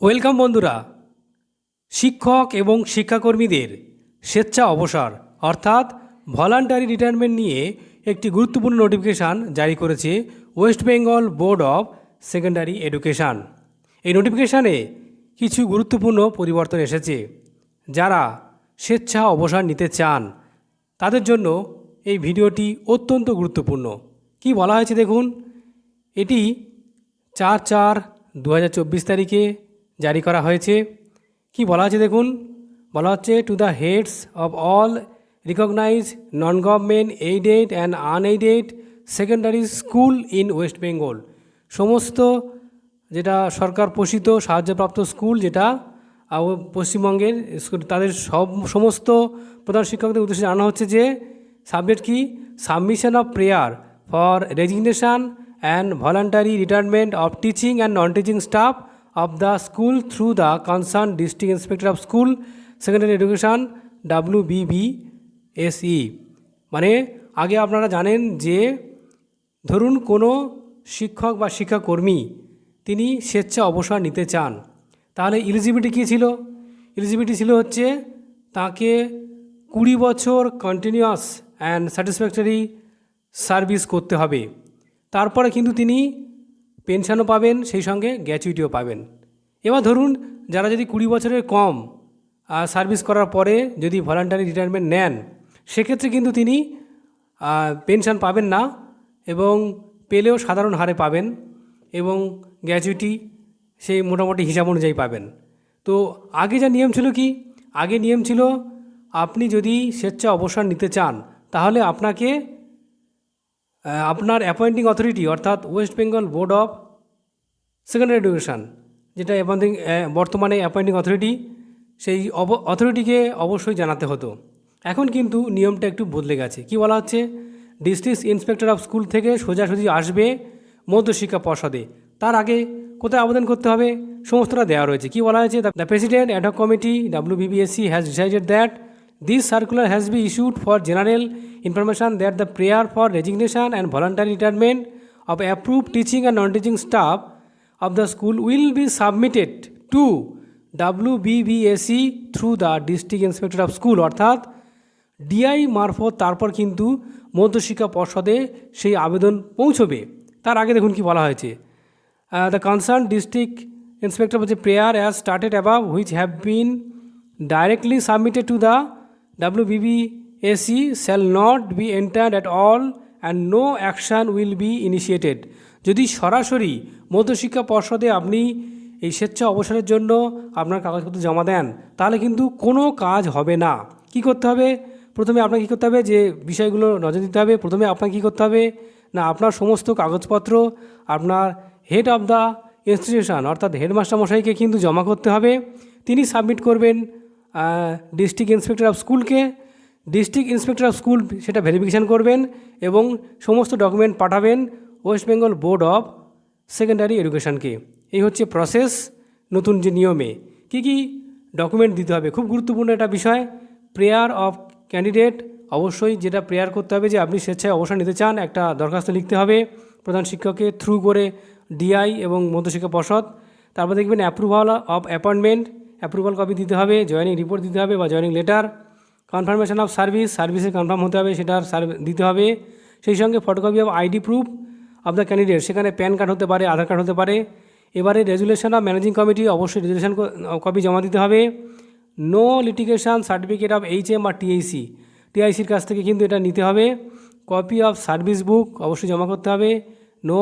Welcome বন্ধুরা। শিক্ষক এবং শিক্ষাকর্মীদের স্বেচ্ছা অবসর, অর্থাৎ ভলান্টারি রিটায়ারমেন্ট নিয়ে একটি গুরুত্বপূর্ণ নোটিফিকেশান জারি করেছে West Bengal board of secondary education. এই নোটিফিকেশানে কিছু গুরুত্বপূর্ণ পরিবর্তন এসেছে। যারা স্বেচ্ছা অবসর নিতে চান, তাদের জন্য এই ভিডিওটি অত্যন্ত গুরুত্বপূর্ণ। কি বলা হয়েছে দেখুন? এটি চার চার দু তারিখে জারি করা হয়েছে। কি বলা আছে দেখুন? বলা হচ্ছে to the heads of all recognise non government aided and unaided secondary school in West Bengal সমস্ত যেটা সরকার পোষিত, সাহায্যপ্রাপ্ত স্কুল যেটা পশ্চিমবঙ্গের তাদের সব, সমস্ত প্রধান শিক্ষকদের উদ্দেশ্যে জানানো হচ্ছে যে, সাবজেক্ট কি? Submission of prayer for resignation and voluntary retirement of teaching and non teaching staff school through the concern district inspector of school secondary education W BB SE মানে আগে আপনারা জানেন যে, ধরুন কোনো শিক্ষক বা শিক্ষাকর্মী তিনি স্বেচ্ছা অবসর নিতে চান, তাহলে ইলিজিবিলিটি কী ছিল? ইলিজিবিলিটি ছিল হচ্ছে তাকে কুড়ি বছর কন্টিনিউয়াস অ্যান্ড স্যাটিসফ্যাক্টরি সার্ভিস করতে হবে। তারপরে কিন্তু তিনি পেনশনও পাবেন, সেই সঙ্গে গ্র্যাচুইটিও পাবেন। এবার ধরুন, যারা যদি কুড়ি বছরের কম সার্ভিস করার পরে যদি ভলান্টারি রিটায়ারমেন্ট নেন, সেক্ষেত্রে কিন্তু তিনি পেনশন পাবেন না এবং পেলেও সাধারণ হারে পাবেন এবং গ্র্যাচুইটি সেই মোটামুটি হিসাব অনুযায়ী পাবেন। তো আগে যা নিয়ম ছিল কি? আগে নিয়ম ছিল, আপনি যদি স্বেচ্ছা অবসর নিতে চান, তাহলে আপনাকে আপনার অ্যাপয়েন্টিং অথরিটি অর্থাৎ West Bengal board of secondary education যেটা অ্যাপয়েন্টিং বর্তমানে অ্যাপয়েন্টিং অথরিটি সেই অথরিটিকে অবশ্যই জানাতে হতো। এখন কিন্তু নিয়মটা একটু বদলে গেছে। কি বলা হচ্ছে? ডিস্ট্রিক্ট ইন্সপেক্টর অফ স্কুল থেকে সোজাসুজি আসবে মধ্যশিক্ষা পর্ষদে। তার আগে কোথায় আবেদন করতে হবে? সমস্তটা দেওয়া রয়েছে। কি বলা হয়েছে? The president ad hoc committee W BBSC has decided that circular has be issued for general information that the prayer for resignation and voluntary retirement of approve teaching and non teaching staff of the school will be submitted to WBBSE through the district inspector of school, অর্থাৎ DI মারফত তারপর কিন্তু মধ্যশিক্ষা পর্ষদে সেই আবেদন পৌঁছবে। তার আগে দেখুন কি বলা হয়েছে। দ্য কনসার্ন ডিস্ট্রিক্ট ইন্সপেক্টর বলছে prayer as started above which have been directly submitted to the WBBSE shall not be entered at all and no action will be initiated. যদি সরাসরি মধ্যশিক্ষা পর্ষদে আপনি এই স্বেচ্ছা অবসরের জন্য আপনার কাগজপত্র জমা দেন, তাহলে কিন্তু কোনো কাজ হবে না। কি করতে হবে? প্রথমে আপনাকে কী করতে হবে? যে বিষয়গুলো নজর দিতে হবে। প্রথমে আপনাকে কী করতে হবে? না, আপনার সমস্ত কাগজপত্র, আপনার হেড অফ দ্য ইনস্টিটিউশন অর্থাৎ হেডমাস্টার মশাইকে কিন্তু জমা করতে হবে। তিনি সাবমিট করবেন। ডিস্ট্রিক্ট ইন্সপেক্টর অফ স্কুলকে ডিস্ট্রিক্ট ইন্সপেক্টর অফ স্কুল সেটা ভেরিফিকেশান করবেন এবং সমস্ত ডকুমেন্ট পাঠাবেন West Bengal board of secondary এডুকেশনকে এই হচ্ছে প্রসেস নতুন যে নিয়মে। কি কি ডকুমেন্ট দিতে হবে? খুব গুরুত্বপূর্ণ একটা বিষয়। প্রেয়ার অফ ক্যান্ডিডেট অবশ্যই যেটা প্রেয়ার করতে হবে যে আপনি স্বেচ্ছায় অবসর নিতে চান, একটা দরখাস্ত লিখতে হবে প্রধান শিক্ষককে থ্রু করে ডিআই এবং মধ্যশিক্ষা পর্ষদ। তারপর দেখবেন approval of appointment approval copy দিতে হবে জয়েনিং রিপোর্ট দিতে হবে বা joining letter confirmation of service সার্ভিসে কনফার্ম হতে হবে, সেটার দিতে হবে। সেই সঙ্গে photocopy of ID proof of the candidate সেখানে প্যান কার্ড হতে পারে, আধার কার্ড হতে পারে। এবারে রেজুলেশন অফ ম্যানেজিং কমিটি অবশ্যই রেজুলেশন কপি জমা দিতে হবে। No litigation certificate of H M R TIC টিআইসির কাছ থেকে কিন্তু এটা নিতে হবে। কপি অফ সার্ভিস বুক অবশ্যই জমা করতে হবে। নো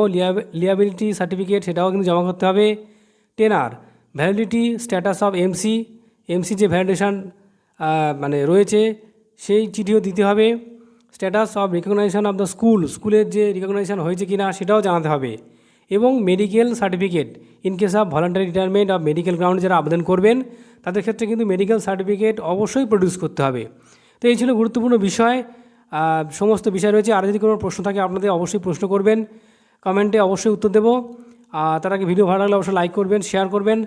লিয়াবিলিটি সার্টিফিকেট সেটাও কিন্তু জমা করতে হবে। Tenure validity status of MC MC যে ভ্যালিডেশন মানে রয়েছে, সেই চিঠিও দিতে হবে। Status of recognisation of the school স্কুলের যে রিকগনাইজেশন হয়েছে কি না সেটাও জানাতে হবে। এবং medical certificate in case of voluntary retirement of medical গ্রাউন্ডে যারা আবেদন করবেন, তাদের ক্ষেত্রে কিন্তু মেডিকেল সার্টিফিকেট অবশ্যই প্রডিউস করতে হবে। তো এই ছিল গুরুত্বপূর্ণ বিষয়। সমস্ত বিষয় রয়েছে। আর যদি কোনো প্রশ্ন থাকে, আপনাদের অবশ্যই প্রশ্ন করবেন। কমেন্টে অবশ্যই উত্তর দেবো। তার আগে ভিডিও ভালো লাগলে অবশ্যই লাইক করবেন শেয়ার করবেন,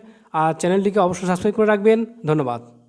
আর চ্যানেলটিকে অবশ্যই সাবস্ক্রাইব করে রাখবেন। ধন্যবাদ।